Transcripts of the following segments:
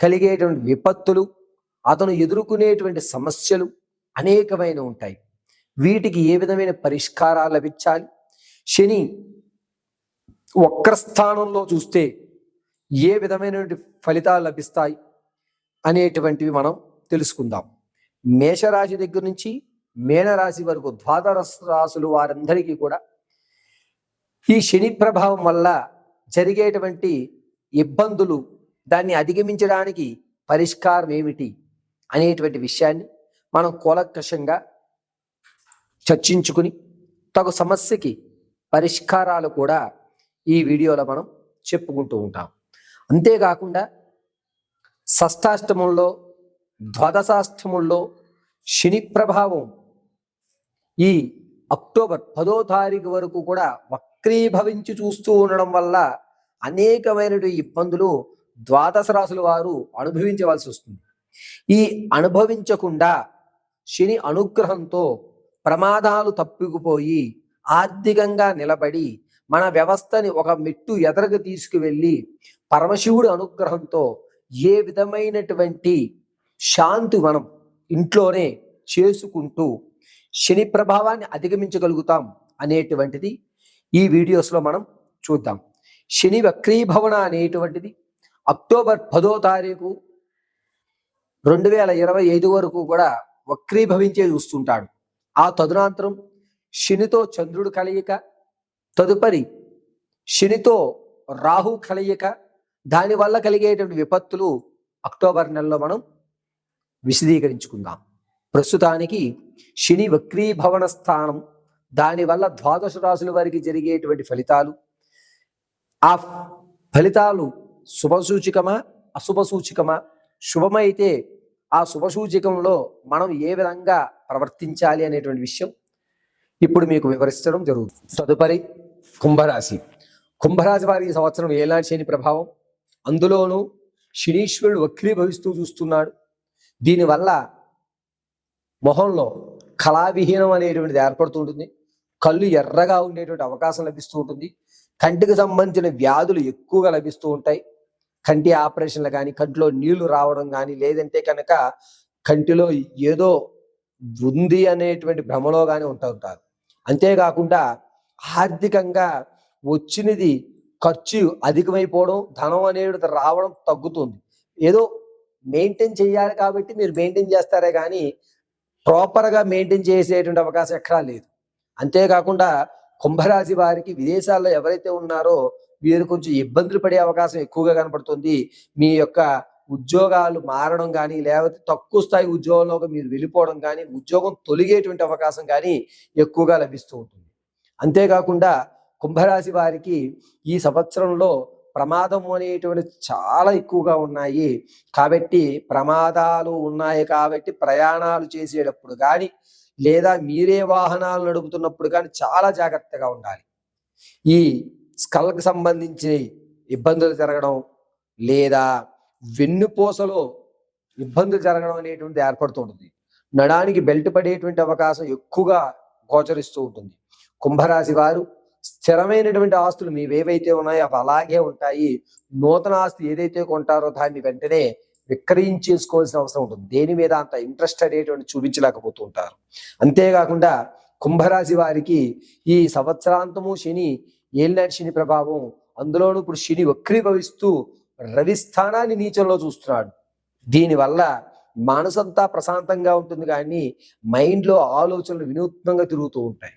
కలిగేటువంటి విపత్తులు అతను ఎదుర్కొనేటువంటి సమస్యలు అనేకమైన ఉంటాయి. వీటికి ఏ విధమైన పరిష్కారాలు లభించాలి? శని వక్రస్థానంలో చూస్తే ఏ విధమైనటువంటి ఫలితాలు లభిస్తాయి అనేటువంటివి మనం తెలుసుకుందాం. మేషరాశి దగ్గర నుంచి మేనరాశి వరకు ద్వాదశ రాశులు వారందరికీ కూడా ఈ శని ప్రభావం వల్ల జరిగేటువంటి ఇబ్బందులు దాన్ని అధిగమించడానికి పరిష్కారం ఏమిటి అనేటువంటి విషయాన్ని మనం కూలకషంగా చర్చించుకుని తగు సమస్యకి పరిష్కారాలు కూడా ఈ వీడియోలో మనం చెప్పుకుంటూ ఉంటాం. అంతేకాకుండా షష్టాష్టముల్లో ద్వాదశాష్టముల్లో శని ప్రభావం ఈ అక్టోబర్ పదో తారీఖు వరకు కూడా వక్రీభవించి చూస్తూ ఉండడం వల్ల అనేకమైనటువంటి ఇబ్బందులు ద్వాదశ రాసుల వారు అనుభవించవలసి వస్తుంది. ఈ అనుభవించకుండా శని అనుగ్రహంతో ప్రమాదాలు తప్పికుపోయి ఆర్థికంగా నిలబడి మన వ్యవస్థని ఒక మెట్టు ఎదరకు తీసుకువెళ్ళి పరమశివుడి అనుగ్రహంతో ఏ విధమైనటువంటి శాంతి మనం ఇంట్లోనే చేసుకుంటూ శని ప్రభావాన్ని అధిగమించగలుగుతాం అనేటువంటిది ఈ వీడియోస్లో మనం చూద్దాం. శని వక్రీభవన అనేటువంటిది అక్టోబర్ పదో తారీఖు రెండు వేల ఇరవై ఐదు వరకు కూడా వక్రీభవించే చూస్తుంటాడు. ఆ తదునాంతరం శనితో చంద్రుడు కలయిక తదుపరి శనితో రాహు కలయిక దానివల్ల కలిగేటువంటి విపత్తులు అక్టోబర్ నెలలో మనం విశదీకరించుకుందాం. ప్రస్తుతానికి శని వక్రీభవన స్థానం దానివల్ల ద్వాదశ రాశుల వారికి జరిగేటువంటి ఫలితాలు ఆ ఫలితాలు శుభసూచికమా? అశుభసూచికమా? శుభమైతే ఆ శుభసూచికంలో మనం ఏ విధంగా ప్రవర్తించాలి అనేటువంటి విషయం ఇప్పుడు మీకు వివరించడం జరుగుతుంది. తదుపరి కుంభరాశి. కుంభరాశి వారి సంవత్సరం ఏలాంటి శని ప్రభావం? అందులోనూ శనీశ్వరుడు వక్రీభవిస్తూ చూస్తున్నాడు. దీనివల్ల మొహంలో కళావిహీనం అనేటువంటిది ఏర్పడుతుంటుంది కళ్ళు ఎర్రగా ఉండేటువంటి అవకాశం లభిస్తూ ఉంటుంది. కంటికి సంబంధించిన వ్యాధులు ఎక్కువగా లభిస్తూ ఉంటాయి. కంటి ఆపరేషన్లు కానీ కంటిలో నీళ్ళు రావడం కానీ లేదంటే కనుక కంటిలో ఏదో ఉంది అనేటువంటి భ్రమలో కానీ ఉంటుంటారు అంతేకాకుండా ఆర్థికంగా వచ్చినది ఖర్చు అధికమైపోవడం ధనం అనేది రావడం తగ్గుతుంది. ఏదో మెయింటైన్ చేయాలి కాబట్టి మీరు మెయింటైన్ చేస్తారే కానీ ప్రాపర్గా మెయింటైన్ చేసేటువంటి అవకాశం ఎక్కడా లేదు. అంతేకాకుండా కుంభరాశి వారికి విదేశాల్లో ఎవరైతే ఉన్నారో వీరు కొంచెం ఇబ్బందులు పడే అవకాశం ఎక్కువగా కనపడుతుంది. మీ యొక్క ఉద్యోగాలు మారడం కానీ లేకపోతే తక్కువ స్థాయి ఉద్యోగంలోకి మీరు వెళ్ళిపోవడం కానీ ఉద్యోగం తొలిగేటువంటి అవకాశం కానీ ఎక్కువగా లభిస్తూ ఉంటుంది. అంతేకాకుండా కుంభరాశి వారికి ఈ సంవత్సరంలో ప్రమాదం అనేటువంటి చాలా ఎక్కువగా ఉన్నాయి. కాబట్టి ప్రమాదాలు ఉన్నాయి కాబట్టి ప్రయాణాలు చేసేటప్పుడు కానీ లేదా మీరే వాహనాలు నడుపుతున్నప్పుడు కానీ చాలా జాగ్రత్తగా ఉండాలి. ఈ స్కల్కి సంబంధించిన ఇబ్బందులు జరగడం లేదా వెన్నుపూసలో ఇబ్బందులు జరగడం అనేటువంటిది ఏర్పడుతూ ఉంటుంది. నడానికి బెల్ట్ పడేటువంటి అవకాశం ఎక్కువగా గోచరిస్తూ ఉంటుంది. కుంభరాశి వారు స్థిరమైనటువంటి ఆస్తులు మీవేవైతే ఉన్నాయో అవి అలాగే ఉంటాయి. నూతన ఆస్తి ఏదైతే కొంటారో దాన్ని వెంటనే విక్రయించేసుకోవాల్సిన అవసరం ఉంటుంది. దేని మీద అంత ఇంట్రెస్ట్ అనేటువంటి చూపించలేకపోతూ ఉంటారు అంతేకాకుండా కుంభరాశి వారికి ఈ సంవత్సరాంతము శని ఏలినాటి శని ప్రభావం? అందులోనూ ఇప్పుడు శని వక్రీభవిస్తూ రవి స్థానాన్ని నీచంలో చూస్తున్నాడు. దీనివల్ల మనసంతా ప్రశాంతంగా ఉంటుంది కానీ మైండ్లో ఆలోచనలు వినూత్నంగా తిరుగుతూ ఉంటాయి.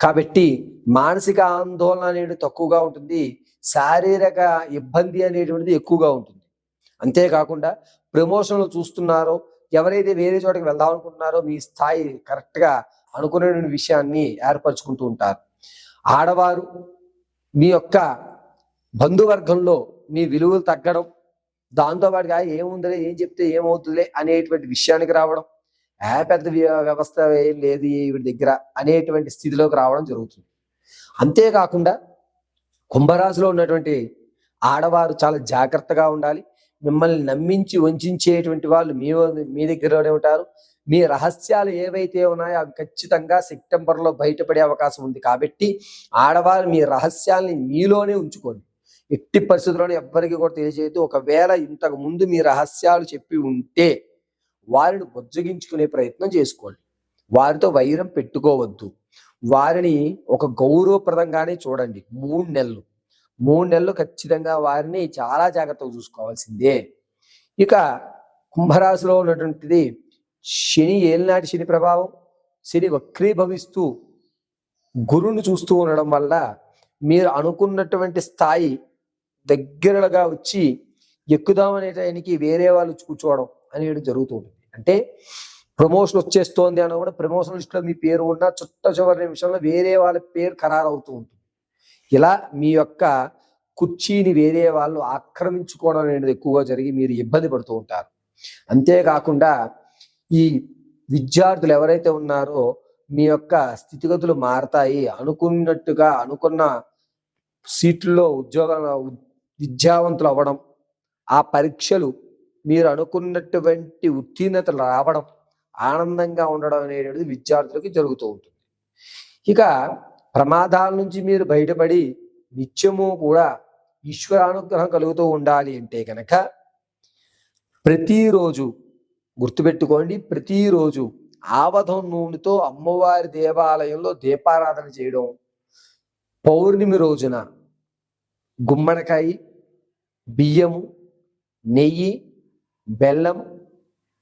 కాబట్టి మానసిక ఆందోళన అనేది తక్కువగా ఉంటుంది. శారీరక ఇబ్బంది అనేటువంటిది ఎక్కువగా ఉంటుంది. అంతేకాకుండా ప్రమోషన్లు చూస్తున్నారో ఎవరైతే వేరే చోటకి వెళ్దాం అనుకుంటున్నారో మీ స్థాయి కరెక్ట్గా అనుకునే విషయాన్ని ఏర్పరచుకుంటూ ఉంటారు. ఆడవారు మీ యొక్క బంధువర్గంలో మీ విలువలు తగ్గడం దాంతో పాటుగా ఏముందిలే ఏం చెప్తే ఏమవుతుందిలే అనేటువంటి విషయానికి రావడం ఏ పెద్ద వ్య- వ్యవస్థ ఏం లేదు ఈవిడ దగ్గర అనేటువంటి స్థితిలోకి రావడం జరుగుతుంది. అంతేకాకుండా కుంభరాశిలో ఉన్నటువంటి ఆడవారు చాలా జాగ్రత్తగా ఉండాలి. మిమ్మల్ని నమ్మించి వంచేటువంటి వాళ్ళు మీ మీ దగ్గరలోనే ఉంటారు. మీ రహస్యాలు ఏవైతే ఉన్నాయో అవి ఖచ్చితంగా సెప్టెంబర్లో బయటపడే అవకాశం ఉంది. కాబట్టి ఆడవారు మీ రహస్యాల్ని మీలోనే ఉంచుకోండి. ఎట్టి పరిస్థితుల్లోనే ఎవ్వరికి కూడా తెలియజేయదు ఒకవేళ ఇంతకు ముందు మీ రహస్యాలు చెప్పి ఉంటే వారిని బుజ్జగించుకునే ప్రయత్నం చేసుకోండి. వారితో వైరం పెట్టుకోవద్దు. వారిని ఒక గౌరవప్రదంగానే చూడండి. మూడు నెలలు. మూడు నెలలు ఖచ్చితంగా వారిని చాలా జాగ్రత్తగా చూసుకోవాల్సిందే. ఇక కుంభరాశిలో ఉన్నటువంటిది శని ఏలినాటి శని ప్రభావం శని వక్రీభవిస్తూ గురుని చూస్తూ ఉండడం వల్ల మీరు అనుకున్నటువంటి స్థాయి దగ్గరగా వచ్చి ఎక్కుదామనే టైంకి వేరే వాళ్ళు కూర్చోవడం అనేది జరుగుతూ ఉంటుంది అంటే ప్రమోషన్ వచ్చేస్తోంది అన్న కూడా ప్రమోషన్ లిస్ట్లో మీ పేరు ఉన్న చుట్ట చివరి నిమిషంలో వేరే వాళ్ళ పేరు ఖరారు అవుతూ ఉంటుంది. ఇలా మీ యొక్క కుర్చీని వేరే వాళ్ళు ఆక్రమించుకోవడం అనేది ఎక్కువగా జరిగి మీరు ఇబ్బంది పడుతూ ఉంటారు. అంతేకాకుండా ఈ విద్యార్థులు ఎవరైతే ఉన్నారో మీ యొక్క స్థితిగతులు మారతాయి. అనుకున్నట్టుగా అనుకున్న సీట్లలో ఉద్యోగ విద్యావంతులు అవ్వడం ఆ పరీక్షలు మీరు అనుకున్నటువంటి ఉత్తీర్ణతలు రావడం ఆనందంగా ఉండడం అనేటువంటిది విద్యార్థులకి జరుగుతూ ఉంటుంది. ఇక ప్రమాదాల నుంచి మీరు బయటపడి నిత్యము కూడా ఈశ్వరానుగ్రహం కలుగుతూ ఉండాలి అంటే కనుక ప్రతిరోజు గుర్తుపెట్టుకోండి ప్రతిరోజు ఆవధం నూనెతో అమ్మవారి దేవాలయంలో దీపారాధన చేయడం. పౌర్ణమి రోజున గుమ్మడికాయ బియ్యము నెయ్యి బెల్లం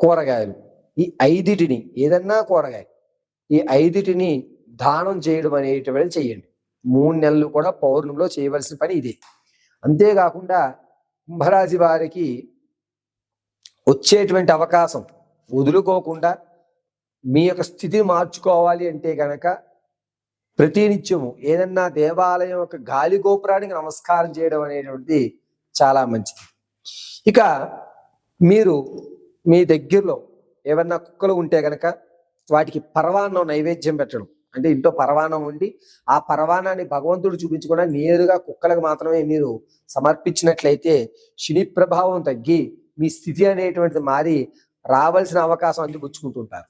కూరగాయలు ఈ ఐదిటిని ఏదన్నా కూరగాయ ఈ ఐదిటిని దానం చేయడం అనేటువంటి చేయండి. మూడు నెలలు కూడా పౌర్ణమిలో చేయవలసిన పని ఇదే. అంతేకాకుండా కుంభరాశి వారికి వచ్చేటువంటి అవకాశం వదులుకోకుండా మీ యొక్క స్థితిని మార్చుకోవాలి అంటే గనక ప్రతినిత్యము ఏదన్నా దేవాలయం యొక్క గాలి గోపురానికి నమస్కారం చేయడం అనేటువంటిది చాలా మంచిది. ఇక మీరు మీ దగ్గరలో ఏమన్నా కుక్కలు ఉంటే గనక వాటికి పరవాన్నం నైవేద్యం పెట్టడం. అంటే ఇంట్లో పరవాన్నం ఉండి ఆ పరవాణాన్ని భగవంతుడు చూపించకుండా నేరుగా కుక్కలకు మాత్రమే మీరు సమర్పించినట్లయితే శని ప్రభావం తగ్గి మీ స్థితి అనేటువంటిది మారి రావాల్సిన అవకాశం అందిపుచ్చుకుంటుంటారు